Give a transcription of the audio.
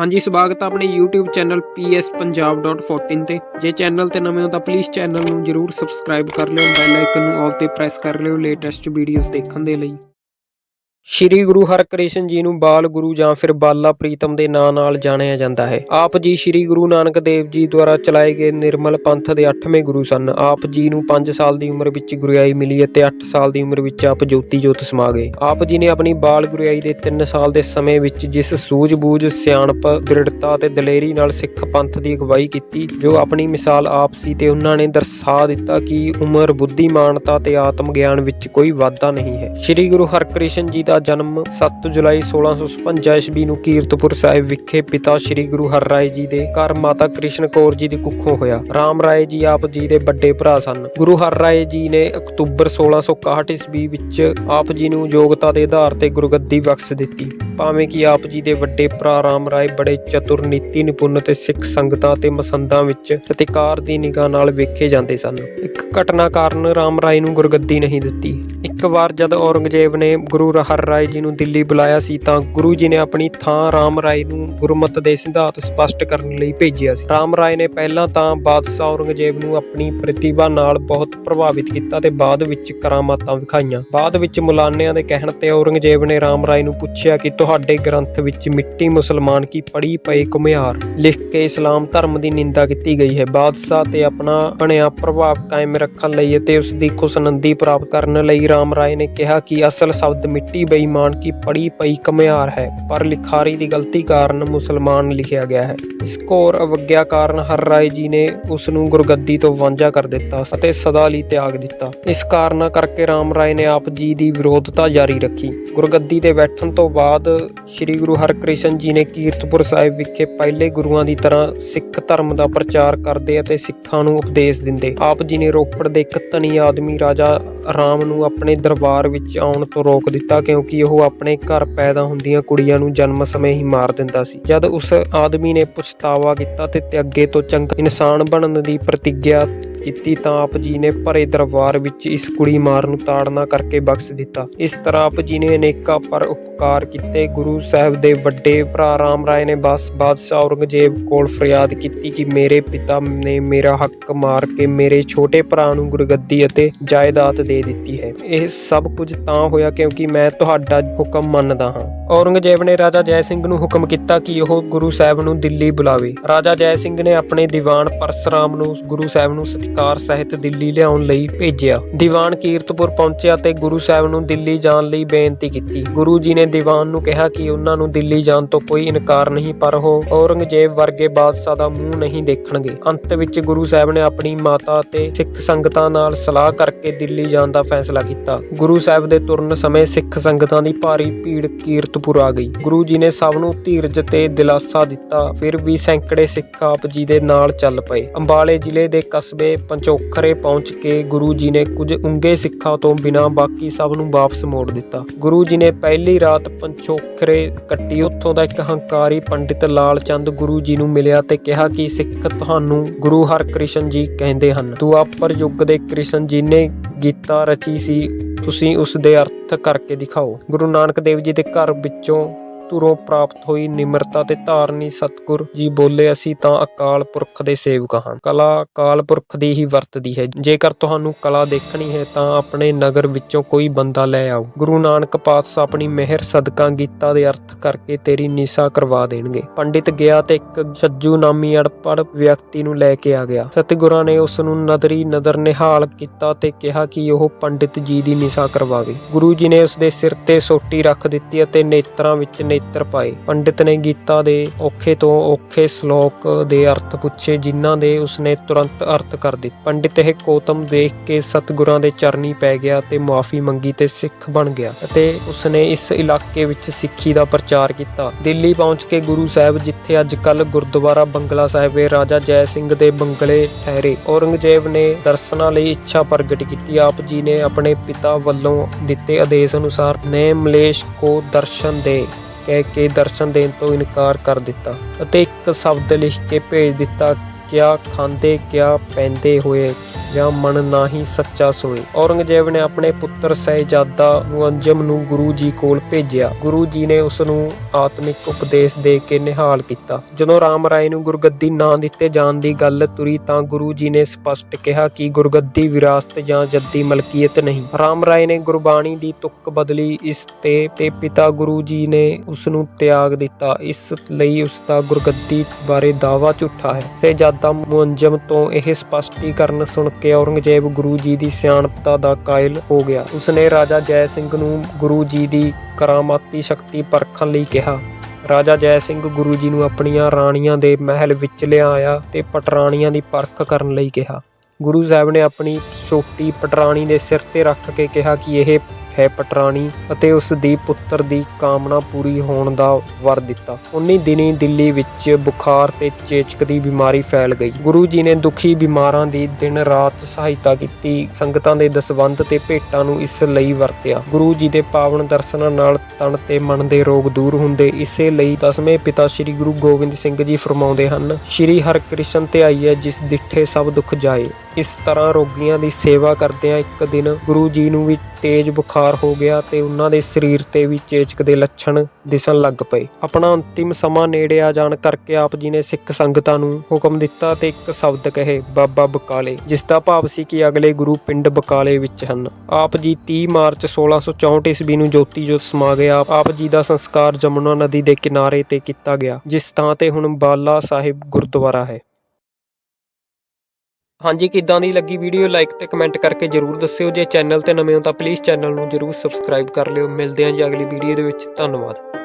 ਹਾਂਜੀ, ਸਵਾਗਤ ਹੈ ਆਪਣੇ YouTube ਚੈਨਲ pspunjab.14 ਤੇ। ਜੇ ਚੈਨਲ ਤੇ ਨਵੇਂ ਹੋ ਤਾਂ ਪਲੀਜ਼ ਚੈਨਲ ਨੂੰ ਜਰੂਰ ਸਬਸਕ੍ਰਾਈਬ ਕਰ ਲਿਓ ਬੈਲ ਆਈਕਨ ਨੂੰ ਆਲ ਤੇ ਪ੍ਰੈਸ ਕਰ ਲਿਓ ਲੇਟੈਸਟ ਵੀਡੀਓਜ਼ ਦੇਖਣ ਦੇ ਲਈ। ਸ਼੍ਰੀ ਗੁਰੂ ਹਰਕ੍ਰਿਸ਼ਨ ਜੀ ਨੂੰ ਬਾਲ ਗੁਰੂ ਜਾਂ ਫਿਰ ਬਾਲਾ ਪ੍ਰੀਤਮ ਦੇ ਨਾਂ ਨਾਲ ਜਾਣਿਆ ਜਾਂਦਾ ਹੈ। ਆਪ ਜੀ ਸ਼੍ਰੀ ਗੁਰੂ ਨਾਨਕ ਦੇਵ ਜੀ ਦੁਆਰਾ ਚਲਾਏ ਗਏ ਨਿਰਮਲ ਪੰਥ ਦੇ 8ਵੇਂ ਗੁਰੂ ਸਨ। ਆਪ ਜੀ ਨੂੰ 5 ਸਾਲ ਦੀ ਉਮਰ ਵਿੱਚ ਗੁਰਿਆਈ ਮਿਲੀ ਅਤੇ 8 ਸਾਲ ਦੀ ਉਮਰ ਵਿੱਚ ਆਪ ਜੋਤੀ ਜੋਤ ਸਮਾ ਗਏ। ਆਪ ਜੀ ਨੇ ਆਪਣੀ ਬਾਲ ਗੁਰਿਆਈ ਦੇ 3 ਸਾਲ ਦੇ ਸਮੇਂ ਵਿੱਚ ਜਿਸ ਸੂਝ-ਬੂਝ, ਸਿਆਣਪ, ਦ੍ਰਿੜਤਾ ਅਤੇ ਦਲੇਰੀ ਨਾਲ ਸਿੱਖ ਪੰਥ ਦੀ ਅਗਵਾਈ ਕੀਤੀ, ਜੋ ਆਪਣੀ ਮਿਸਾਲ ਆਪ ਸੀ ਤੇ ਉਹਨਾਂ ਨੇ ਦਰਸਾ ਦਿੱਤਾ ਕਿ ਉਮਰ, ਬੁੱਧੀਮਾਨਤਾ ਤੇ ਆਤਮ ਗਿਆਨ ਵਿੱਚ ਕੋਈ ਵਾਧਾ ਨਹੀਂ ਹੈ। ਸ਼੍ਰੀ ਗੁਰੂ ਹਰਕ੍ਰਿਸ਼ਨ ਜੀ ਦਾ ਜਨਮ 7 ਜੁਲਾਈ 1656 ਈਸਵੀ ਨੂੰ ਕੀਰਤਪੁਰ ਸਾਹਿਬ ਵਿਖੇ ਪਿਤਾ ਸ਼੍ਰੀ ਗੁਰੂ ਹਰਰਾਏ ਜੀ ਦੇ ਘਰ ਮਾਤਾ ਕ੍ਰਿਸ਼ਨ ਕੌਰ ਜੀ ਦੀ ਕੁੱਖੋਂ ਹੋਇਆ। ਰਾਮ ਰਾਏ ਜੀ ਆਪ ਜੀ ਦੇ ਵੱਡੇ ਭਰਾ ਸਨ। ਗੁਰੂ ਹਰਰਾਏ ਜੀ ਨੇ ਅਕਤੂਬਰ 1661 ਈਸਵੀ ਵਿੱਚ ਆਪ ਜੀ ਨੂੰ ਯੋਗਤਾ ਦੇ ਆਧਾਰ ਤੇ ਗੁਰਗੱਦੀ ਬਖਸ਼ ਦਿੱਤੀ। ਭਾਵੇਂ ਕਿ ਆਪ ਜੀ ਦੇ ਵੱਡੇ ਭਰਾ ਰਾਮ ਰਾਏ ਬੜੇ ਚਤੁਰ, ਨੀਤੀ ਨਿਪੁੰਨ ਤੇ ਸਿੱਖ ਸੰਗਤਾਂ ਤੇ ਮਸੰਦਾਂ ਵਿੱਚ ਸਤਿਕਾਰ ਦੀ ਨਿਗਾਹ ਨਾਲ ਵੇਖੇ ਜਾਂਦੇ ਸਨ। ਇੱਕ ਘਟਨਾ ਕਾਰਨ ਰਾਮ ਰਾਏ ਨੂੰ ਗੁਰਗੱਦੀ ਨਹੀਂ ਦਿੱਤੀ। ਇੱਕ ਵਾਰ ਜਦ ਔਰੰਗਜ਼ੇਬ ਨੇ ਗੁਰੂ ਹਰ ਰਾਏ ਜੀ ਨੂੰ ਦਿੱਲੀ ਬੁਲਾਇਆ ਸੀ ਤਾਂ ਗੁਰੂ ਜੀ ਨੇ ਆਪਣੀ ਥਾਂ ਰਾਮ ਰਾਏ ਨੂੰ ਗੁਰਮਤ ਦੇ ਸਿਧਾਂਤ ਸਪਸ਼ਟ ਕਰਨ ਲਈ ਭੇਜਿਆ ਸੀ। ਰਾਮ ਰਾਏ ਨੇ ਪਹਿਲਾਂ ਤਾਂ ਬਾਦਸ਼ਾਹ ਔਰੰਗਜ਼ੇਬ ਨੂੰ ਆਪਣੀ ਪ੍ਰਤਿਭਾ ਨਾਲ ਬਹੁਤ ਪ੍ਰਭਾਵਿਤ ਕੀਤਾ ਤੇ ਬਾਅਦ ਵਿੱਚ ਕਰਾਮਾਤਾਂ ਵਿਖਾਈਆਂ। ਬਾਅਦ ਵਿੱਚ ਮੁਲਾਨਿਆਂ ਦੇ ਕਹਿਣ ਤੇ ਔਰੰਗਜ਼ੇਬ ਨੇ ਰਾਮ ਰਾਏ ਨੂੰ ਪੁੱਛਿਆ ਕਿ ਤੁਹਾਡੇ ਗ੍ਰੰਥ ਵਿੱਚ ਮਿੱਟੀ ਮੁਸਲਮਾਨ ਕੀ ਪੜੀ ਪਏ ਘੁਮਿਆਰ? ਲਿਖ ਕੇ ਇਸਲਾਮ ਧਰਮ ਦੀ ਨਿੰਦਾ ਕੀਤੀ ਗਈ ਹੈ। ਬਾਦਸ਼ਾਹ ਤੇ ਆਪਣਾ ਬਣਿਆ ਪ੍ਰਭਾਵ ਕਾਇਮ ਰੱਖਣ ਲਈ ਅਤੇ ਉਸ ਦੀ ਖੁਸ਼ਨੰਦੀ ਪ੍ਰਾਪਤ ਕਰਨ ਲਈ ਰਾਮ ਰਾਏ ਨੇ ਕਿਹਾ ਕਿ ਅਸਲ ਸ਼ਬਦ ਮਿੱਟੀ ਬੇਈਮਾਨ ਕੀ ਪੜੀ ਪਈ ਘੁਮਿਆਰ ਹੈ, ਪਰ ਲਿਖਾਰੀ ਦੀ ਗਲਤੀ ਕਾਰਨ ਮੁਸਲਮਾਨ ਲਿਖਿਆ ਗਿਆ ਹੈ। ਇਸ ਘੋਰ ਅਵਗਿਆ ਕਾਰਨ ਹਰ ਰਾਏ ਜੀ ਨੇ ਉਸ ਨੂੰ ਗੁਰਗੱਦੀ ਤੋਂ ਵਾਂਝਾ ਕਰ ਦਿੱਤਾ ਅਤੇ ਸਦਾ ਲਈ ਤਿਆਗ ਦਿੱਤਾ। ਇਸ ਕਾਰਨਾਂ ਕਰਕੇ ਰਾਮ ਰਾਏ ਨੇ ਆਪ ਜੀ ਦੀ ਵਿਰੋਧਤਾ ਜਾਰੀ ਰੱਖੀ। ਗੁਰਗੱਦੀ ਤੇ ਬੈਠਣ ਤੋਂ ਬਾਅਦ ਸ੍ਰੀ ਗੁਰੂ ਹਰਕ੍ਰਿਸ਼ਨ ਜੀ ਨੇ ਕੀਰਤਪੁਰ ਸਾਹਿਬ ਵਿਖੇ ਪਹਿਲੇ ਗੁਰੂਆਂ ਦੀ ਤਰ੍ਹਾਂ ਸਿੱਖ ਧਰਮ ਦਾ ਪ੍ਰਚਾਰ ਕਰਦੇ ਅਤੇ ਸਿੱਖਾਂ ਨੂੰ ਉਪਦੇਸ਼ ਦਿੰਦੇ। ਆਪ ਜੀ ਨੇ ਰੋਪੜ ਦੇ ਇੱਕ ਧਨੀ ਆਦਮੀ ਰਾਜਾ ਰਾਮ ਨੂੰ ਆਪਣੇ ਦਰਬਾਰ ਵਿੱਚ ਆਉਣ ਤੋਂ ਰੋਕ ਦਿੱਤਾ ਕਿਉਂ ਕਿਉਂਕਿ ਉਹ ਆਪਣੇ ਘਰ ਪੈਦਾ ਹੁੰਦੀਆਂ ਕੁੜੀਆਂ ਨੂੰ ਜਨਮ ਸਮੇਂ ਹੀ ਮਾਰ ਦਿੰਦਾ ਸੀ। ਜਦ ਉਸ ਆਦਮੀ ਨੇ ਪਛਤਾਵਾ ਕੀਤਾ ਤੇ ਅੱਗੇ ਤੋਂ ਚੰਗਾ ਇਨਸਾਨ ਬਣਨ ਦੀ ਪ੍ਰਤੀਗਿਆ ਕੀਤੀ ਤਾਂ ਆਪ ਜੀ ਨੇ ਭਰੇ ਦਰਬਾਰ ਵਿੱਚ ਇਸ ਕੁੜੀ ਮਾਰ ਨੂੰ ਤਾੜਨਾ ਕਰਕੇ ਬਖਸ਼ ਦਿੱਤਾ। ਇਸ ਤਰ੍ਹਾਂ ਆਪ ਜੀ ਨੇ ਅਨੇਕਾਂ ਪਰ ਉਪਕਾਰ ਕੀਤੇ। ਗੁਰੂ ਸਾਹਿਬ ਦੇ ਵੱਡੇ ਭਰਾ ਰਾਮ ਰਾਏ ਨੇ ਬਸ ਬਾਦਸ਼ਾਹ ਔਰੰਗਜ਼ੇਬ ਕੋਲ ਫਰਿਆਦ ਕੀਤੀ ਕਿ ਮੇਰੇ ਪਿਤਾ ਨੇ ਮੇਰਾ ਹੱਕ ਮਾਰ ਕੇ ਮੇਰੇ ਛੋਟੇ ਭਰਾ ਨੂੰ ਗੁਰਗੱਦੀ ਅਤੇ ਜਾਇਦਾਦ ਦੇ ਦਿੱਤੀ ਹੈ। ਇਹ ਸਭ ਕੁਝ ਤਾਂ ਹੋਇਆ ਕਿਉਂਕਿ ਮੈਂ ਤੁਹਾਡਾ ਹੁਕਮ ਮੰਨਦਾ ਹਾਂ। ਔਰੰਗਜ਼ੇਬ ਨੇ ਰਾਜਾ ਜੈ ਸਿੰਘ ਨੂੰ ਹੁਕਮ ਕੀਤਾ ਕਿ ਉਹ ਗੁਰੂ ਸਾਹਿਬ ਨੂੰ ਦਿੱਲੀ ਬੁਲਾਵੇ। ਰਾਜਾ ਜੈ ਸਿੰਘ ਨੇ ਆਪਣੇ ਦੀਵਾਨ ਪਰਸਰਾਮ ਨੂੰ ਗੁਰੂ ਸਾਹਿਬ ਨੂੰ ਸਤਿਕਾਰ ਸਹਿਤ ਦਿੱਲੀ ਲਿਆਉਣ ਲਈ ਭੇਜਿਆ। ਦੀਵਾਨ ਕੀਰਤਪੁਰ ਪਹੁੰਚਿਆ ਤੇ ਗੁਰੂ ਸਾਹਿਬ ਨੂੰ ਦਿੱਲੀ ਜਾਣ ਲਈ ਬੇਨਤੀ ਕੀਤੀ। ਗੁਰੂ ਜੀ ਨੇ ਦੀਵਾਨ ਨੂੰ ਕਿਹਾ ਕਿ ਉਹਨਾਂ ਨੂੰ ਦਿੱਲੀ ਜਾਣ ਤੋਂ ਕੋਈ ਇਨਕਾਰ ਨਹੀਂ, ਪਰ ਉਹ ਔਰੰਗਜ਼ੇਬ ਵਰਗੇ ਬਾਦਸ਼ਾਹ ਦਾ ਮੂੰਹ ਨਹੀਂ ਦੇਖਣਗੇ। ਅੰਤ ਵਿੱਚ ਗੁਰੂ ਸਾਹਿਬ ਨੇ ਆਪਣੀ ਮਾਤਾ ਤੇ ਸਿੱਖ ਸੰਗਤਾਂ ਨਾਲ ਸਲਾਹ ਕਰਕੇ ਦਿੱਲੀ ਜਾਣ ਦਾ ਫੈਸਲਾ ਕੀਤਾ। ਗੁਰੂ ਸਾਹਿਬ ਦੇ ਤੁਰਨ ਸਮੇਂ ਸਿੱਖ ਸੰਗਤਾਂ ਦੀ ਭਾਰੀ ਭੀੜ ਕੀਰਤਪੁਰ ਆ ਗਈ। ਗੁਰੂ ਜੀ ਨੇ ਸਭ ਨੂੰ ਧੀਰਜ ਤੇ ਦਿਲਾਸਾ ਦਿੱਤਾ। ਫਿਰ ਵੀ ਸੈਂਕੜੇ ਸਿੱਖ ਆਪ ਜੀ ਦੇ ਨਾਲ ਚੱਲ ਪਏ। ਅੰਬਾਲੇ ਜ਼ਿਲ੍ਹੇ ਦੇ ਕਸਬੇ ਪੰਚੋਖਰੇ ਪਹੁੰਚ ਕੇ ਗੁਰੂ ਜੀ ਨੇ ਕੁਝ ਉਂਗੇ ਸਿੱਖਾਂ ਤੋਂ ਬਿਨਾਂ ਬਾਕੀ ਸਭ ਨੂੰ ਵਾਪਸ ਮੋੜ ਦਿੱਤਾ। ਗੁਰੂ ਜੀ ਨੇ ਪਹਿਲੀ ਰਾਤ ਪੰਚੋਖਰੇ ਕੱਟੀ। ਉੱਥੋਂ ਦਾ ਇੱਕ ਹੰਕਾਰੀ ਪੰਡਿਤ ਲਾਲ ਚੰਦ ਗੁਰੂ ਜੀ ਨੂੰ ਮਿਲਿਆ ਤੇ ਕਿਹਾ ਕਿ ਸਿੱਖ ਤੁਹਾਨੂੰ ਗੁਰੂ ਹਰਕ੍ਰਿਸ਼ਨ ਜੀ ਕਹਿੰਦੇ ਹਨ। ਦੁਆਪਰ ਯੁੱਗ ਦੇ ਕ੍ਰਿਸ਼ਨ ਜੀ ਨੇ ਗੀਤਾ ਰਚੀ ਸੀ। ਤੁਸੀਂ ਉਸ ਦੇ ਅਰਥ ਕਰਕੇ ਦਿਖਾਓ। ਗੁਰੂ ਨਾਨਕ ਦੇਵ ਜੀ ਦੇ ਘਰ ਵਿੱਚੋਂ ਧੁਰੋਂ ਪ੍ਰਾਪਤ ਹੋਈ ਨਿਮਰਤਾ ਤੇ ਧਾਰਨੀ ਸਤਗੁਰ ਜੀ ਬੋਲੇ, ਅਸੀਂ ਤਾਂ ਅਕਾਲ ਪੁਰਖ ਦੇ ਸੇਵਕ ਹਾਂ। ਕਲਾ ਅਕਾਲ ਪੁਰਖ ਦੀ ਹੀ ਵਰਤਦੀ ਹੈ। ਜੇਕਰ ਤੁਹਾਨੂੰ ਕਲਾ ਦੇਖਣੀ ਹੈ, ਤਾਂ ਆਪਣੇ ਨਗਰ ਵਿੱਚੋਂ ਕੋਈ ਬੰਦਾ ਲੈ ਆਓ। ਗੁਰੂ ਨਾਨਕ ਪਾਤਸ਼ਾਹ ਆਪਣੀ ਮਿਹਰ ਸਦਕਾ ਗੀਤਾ ਦੇ ਅਰਥ ਕਰਕੇ ਤੇਰੀ ਨਿਸ਼ਾ ਕਰਵਾ ਦੇਣਗੇ। ਪੰਡਿਤ ਗਿਆ ਤੇ ਇੱਕ ਸੱਜੂ ਨਾਮੀ ਅੜਪੜ ਵਿਅਕਤੀ ਨੂੰ ਲੈ ਕੇ ਆ ਗਿਆ। ਸਤਿਗੁਰਾਂ ਨੇ ਉਸ ਨੂੰ ਨਦਰੀ ਨਦਰ ਨਿਹਾਲ ਕੀਤਾ ਤੇ ਕਿਹਾ ਕਿ ਉਹ ਪੰਡਿਤ ਜੀ ਦੀ ਨਿਸ਼ਾ ਕਰਵਾਵੇ। ਗੁਰੂ ਜੀ ਨੇ ਉਸ ਦੇ ਸਿਰ ਤੇ ਸੋਟੀ ਰੱਖ ਦਿੱਤੀ ਅਤੇ ਨੇਤਰਾਂ ਵਿੱਚ ਨੇਤਰ ਪਾਏ। ਪੰਡਿਤ ਨੇ ਗੀਤਾ ਦੇ ਔਖੇ ਤੋਂ ਔਖੇ ਸ਼ਲੋਕ ਦੇ ਅਰਥ ਪੁੱਛੇ, ਜਿਨ੍ਹਾਂ ਦੇ ਉਸਨੇ ਤੁਰੰਤ ਅਰਥ ਕਰ ਦਿੱਤੇ। ਪੰਡਿਤ ਇਹ ਕੋਤਮ ਦੇਖ ਕੇ ਸਤਿਗੁਰਾਂ ਦੇ ਚਰਨੀ ਪੈ ਗਿਆ ਤੇ ਮੁਆਫੀ ਮੰਗੀ ਤੇ ਸਿੱਖ ਬਣ ਗਿਆ ਅਤੇ ਉਸਨੇ ਇਸ ਇਲਾਕੇ ਵਿੱਚ ਸਿੱਖੀ ਦਾ ਪ੍ਰਚਾਰ ਕੀਤਾ। ਦਿੱਲੀ ਪਹੁੰਚ ਕੇ ਗੁਰੂ ਸਾਹਿਬ ਜਿੱਥੇ ਅੱਜ ਕੱਲ ਗੁਰਦੁਆਰਾ ਬੰਗਲਾ ਸਾਹਿਬ ਦੇ ਰਾਜਾ ਜੈ ਸਿੰਘ ਦੇ ਬੰਗਲੇ ਠਹਿਰੇ, ਔਰੰਗਜ਼ੇਬ ਨੇ ਦਰਸ਼ਨਾਂ ਲਈ ਇੱਛਾ ਪ੍ਰਗਟ ਕੀਤੀ। ਆਪ ਜੀ ਨੇ ਆਪਣੇ ਪਿਤਾ ਵੱਲੋਂ ਦਿੱਤੇ ਆਦੇਸ਼ ਅਨੁਸਾਰ ਨੇ ਮਲੇਸ਼ ਕੋ ਦਰਸ਼ਨ ਦੇ ਕਹਿ ਕੇ ਦਰਸ਼ਨ ਦੇਣ ਤੋਂ ਇਨਕਾਰ ਕਰ ਦਿੱਤਾ ਅਤੇ ਇੱਕ ਸ਼ਬਦ ਲਿਖ ਕੇ ਭੇਜ ਦਿੱਤਾ, ਕਿਆ ਖਾਂਦੇ, ਕਿਆ ਪੈਂਦੇ ਹੋਏ? ਜਾਂ ਮਨ ਨਾ ਹੀ ਸੱਚਾ ਸੋਏ। ਔਰੰਗਜ਼ੇਬ ਨੇ ਆਪਣੇ ਪੁੱਤਰ ਸਹਿਜਾਦਾ ਮੁਅੰਜਮ ਨੂੰ ਗੁਰੂ ਜੀ ਕੋਲ ਭੇਜਿਆ। ਗੁਰੂ ਜੀ ਨੇ ਉਸ ਨੂੰ ਆਤਮਿਕ ਉਪਦੇਸ਼ ਦੇ ਕੇ ਨਿਹਾਲ ਕੀਤਾ। ਜਦੋਂ ਰਾਮ ਰਾਏ ਨੂੰ ਗੁਰਗੱਦੀ ਨਾ ਦਿੱਤੇ ਜਾਣ ਦੀ ਗੱਲ ਤੁਰੀ ਤਾਂ ਗੁਰੂ ਜੀ ਨੇ ਸਪਸ਼ਟ ਕਿਹਾ ਕਿ ਗੁਰਗੱਦੀ ਵਿਰਾਸਤ ਜਾਂ ਜੱਦੀ ਮਲਕੀਅਤ ਨਹੀਂ। ਰਾਮ ਰਾਏ ਨੇ ਗੁਰਬਾਣੀ ਦੀ ਤੁਕ ਬਦਲੀ ਇਸ ਤੇ ਤੇ ਪਿਤਾ ਗੁਰੂ ਜੀ ਨੇ ਉਸ ਨੂੰ ਤਿਆਗ ਦਿੱਤਾ। ਇਸ ਲਈ ਉਸ ਦਾ ਗੁਰਗੱਦੀ ਬਾਰੇ ਦਾਵਾ ਝੂਠਾ ਹੈ। ਸਹਿਜਾਦਾ ਮੁਅੰਜਮ ਤੋਂ ਇਹ ਸਪਸ਼ਟੀਕਰਨ ਸੁਣ ਕੇ ਔਰੰਗਜ਼ੇਬ ਗੁਰੂ ਜੀ ਦੀ ਸਿਆਣਪਤਾ ਦਾ ਕਾਇਲ ਹੋ ਗਿਆ। ਉਸਨੇ ਰਾਜਾ ਜੈ ਸਿੰਘ ਨੂੰ ਗੁਰੂ ਜੀ ਦੀ ਕਰਾਮਾਤੀ ਸ਼ਕਤੀ ਪਰਖਣ ਲਈ ਕਿਹਾ। ਰਾਜਾ ਜੈ ਸਿੰਘ ਗੁਰੂ ਜੀ ਨੂੰ ਆਪਣੀਆਂ ਰਾਣੀਆਂ ਦੇ ਮਹਿਲ ਵਿੱਚ ਲਿਆਇਆ ਤੇ ਪਟਰਾਣੀਆਂ ਦੀ ਪਰਖ ਕਰਨ ਲਈ ਕਿਹਾ। ਗੁਰੂ ਸਾਹਿਬ ਨੇ ਆਪਣੀ ਛੋਟੀ ਪਟਰਾਣੀ ਦੇ ਸਿਰ ਤੇ ਰੱਖ ਕੇ ਕਿਹਾ ਕਿ ਇਹ ਹੈ ਪਟਰਾਣੀ ਅਤੇ ਉਸ ਦੀ ਪੁੱਤਰ ਦੀ ਕਾਮਨਾ ਪੂਰੀ ਹੋਣ ਦਾ ਵਰ ਦਿੱਤਾ। ਉਨੀ ਦਿਨੀ ਦਿੱਲੀ ਵਿੱਚ ਬੁਖਾਰ ਤੇ ਚੇਚਕ ਦੀ ਬਿਮਾਰੀ ਫੈਲ ਗਈ। ਗੁਰੂ ਜੀ ਨੇ ਦੁਖੀ ਬਿਮਾਰਾਂ ਦੀ ਦਿਨ ਰਾਤ ਸਹਾਇਤਾ ਕੀਤੀ। ਸੰਗਤਾਂ ਦੇ ਦਸਵੰਧ ਤੇ ਭੇਟਾਂ ਨੂੰ ਇਸ ਲਈ ਵਰਤਿਆ। ਗੁਰੂ ਜੀ ਦੇ ਪਾਵਨ ਦਰਸ਼ਨਾਂ ਨਾਲ ਤਨ ਤੇ ਮਨ ਦੇ ਰੋਗ ਦੂਰ ਹੁੰਦੇ, ਇਸੇ ਲਈ ਦਸਵੇਂ ਪਿਤਾ ਸ੍ਰੀ ਗੁਰੂ ਗੋਬਿੰਦ ਸਿੰਘ ਜੀ ਫਰਮਾਉਂਦੇ ਹਨ, ਸ੍ਰੀ ਹਰਿਕ੍ਰਿਸ਼ਨ ਹੈ, ਜਿਸ ਦਿਠੇ ਸਭ ਦੁੱਖ ਜਾਏ। ਇਸ ਤਰ੍ਹਾਂ ਰੋਗੀਆਂ ਦੀ ਸੇਵਾ ਕਰਦਿਆਂ ਇੱਕ ਦਿਨ ਗੁਰੂ ਜੀ ਨੂੰ ਵੀ ਤੇਜ਼ ਬੁਖਾਰ ਹੋ ਗਿਆ ਤੇ ਉਹਨਾਂ ਦੇ ਸਰੀਰ ਤੇ ਵੀ ਚੇਚਕ ਦੇ ਲੱਛਣ ਦਿਸਣ ਲੱਗ ਪਏ। ਆਪਣਾ ਅੰਤਿਮ ਸਮਾਂ ਨੇੜੇ ਆ ਜਾਣ ਕਰਕੇ ਆਪ ਜੀ ਨੇ ਸਿੱਖ ਸੰਗਤਾਂ ਨੂੰ ਹੁਕਮ ਦਿੱਤਾ ਤੇ ਇੱਕ ਸ਼ਬਦ ਕਹੇ, ਬਾਬਾ ਬਕਾਲੇ, ਜਿਸ ਦਾ ਭਾਵ ਸੀ ਕਿ ਅਗਲੇ ਗੁਰੂ ਪਿੰਡ ਬਕਾਲੇ ਵਿੱਚ ਹਨ। ਆਪ ਜੀ 30 ਮਾਰਚ 1664 ਈਸਵੀ ਨੂੰ ਜੋਤੀ ਜੋਤ ਸਮਾ ਗਏ। ਆਪ ਆਪ ਜੀ ਦਾ ਸੰਸਕਾਰ ਜਮੁਨਾ ਨਦੀ ਦੇ ਕਿਨਾਰੇ ਤੇ ਕੀਤਾ ਗਿਆ, ਜਿਸ ਥਾਂ ਤੇ ਹੁਣ ਬਾਲਾ ਸਾਹਿਬ ਗੁਰਦੁਆਰਾ ਹੈ। ਹਾਂਜੀ ਕਿੱਦਾਂ ਦੀ ਲੱਗੀ ਵੀਡੀਓ ਲਾਈਕ ਤੇ ਕਮੈਂਟ ਕਰਕੇ ਜਰੂਰ ਦੱਸਿਓ। ਜੇ ਚੈਨਲ ਤੇ ਨਵੇਂ ਹੋ ਤਾਂ ਪਲੀਜ਼ ਚੈਨਲ ਨੂੰ ਜਰੂਰ ਸਬਸਕ੍ਰਾਈਬ ਕਰ ਲਿਓ। ਮਿਲਦੇ ਹਾਂ ਜੀ ਅਗਲੀ ਵੀਡੀਓ ਦੇ ਵਿੱਚ। ਧੰਨਵਾਦ।